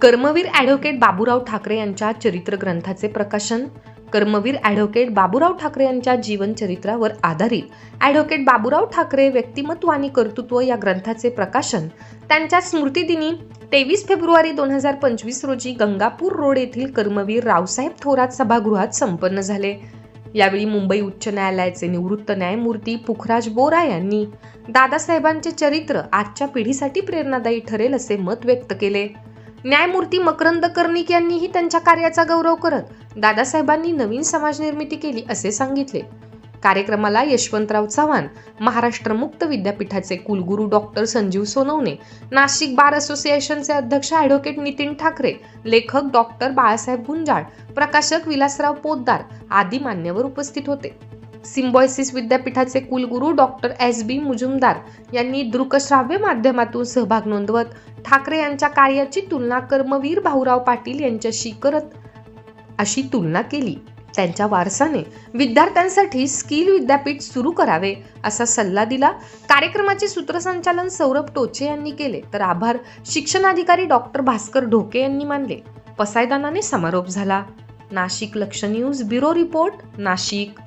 Karmaveer advocate Baburao Thackeray यांच्या चरित्र ग्रंथाचे प्रकाशन. कर्मवीर ॲडव्होकेट बाबूराव ठाकरे यांच्या जीवनचरित्रावर आधारित ॲडव्होकेट बाबूराव ठाकरे व्यक्तिमत्व आणि कर्तृत्व या ग्रंथाचे प्रकाशन. त्यांच्या स्मृतिदिनी तेवीस फेब्रुवारी दोन हजार पंचवीस रोजी गंगापूर रोड येथील कर्मवीर रावसाहेब थोरात सभागृहात संपन्न झाले. यावेळी मुंबई उच्च न्यायालयाचे निवृत्त न्यायमूर्ती पुखराज बोरा यांनी दादासाहेबांचे चरित्र आजच्या पिढीसाठी प्रेरणादायी ठरेल असे मत व्यक्त केले. न्यायमूर्ती मकरंद कर्णिक यांनीही त्यांच्या कार्याचा गौरव करत दादासाहेबांनी नवीन समाज निर्मिती केली असे सांगितले. कार्यक्रमाला यशवंतराव चव्हाण महाराष्ट्र मुक्त विद्यापीठाचे कुलगुरू डॉक्टर संजीव सोनवणे नाशिक बार असोसिएशनचे अध्यक्ष ॲडव्होकेट नितीन ठाकरे लेखक डॉक्टर बाळासाहेब गुंजाळ प्रकाशक विलासराव पोद्दार आदी मान्यवर उपस्थित होते. सिम्बॉयसिस विद्यापीठाचे कुलगुरू डॉक्टर एस बी मुजुमदार यांनी दृकश्राव्य माध्यमातून सहभाग नोंदवत ठाकरे यांच्या कार्याची तुलना कर्मवीर भाऊराव पाटील यांच्याशी करत अशी तुलना केली. त्यांच्या वारसाने विद्यार्थ्यांसाठी स्किल विद्यापीठ सुरू करावे असा सल्ला दिला. कार्यक्रमाचे सूत्रसंचालन सौरभ टोचे यांनी केले. तर आभार शिक्षणाधिकारी डॉक्टर भास्कर ढोके यांनी मानले. पसायदानाने समारोप झाला. नाशिक लक्ष न्यूज ब्युरो रिपोर्ट नाशिक.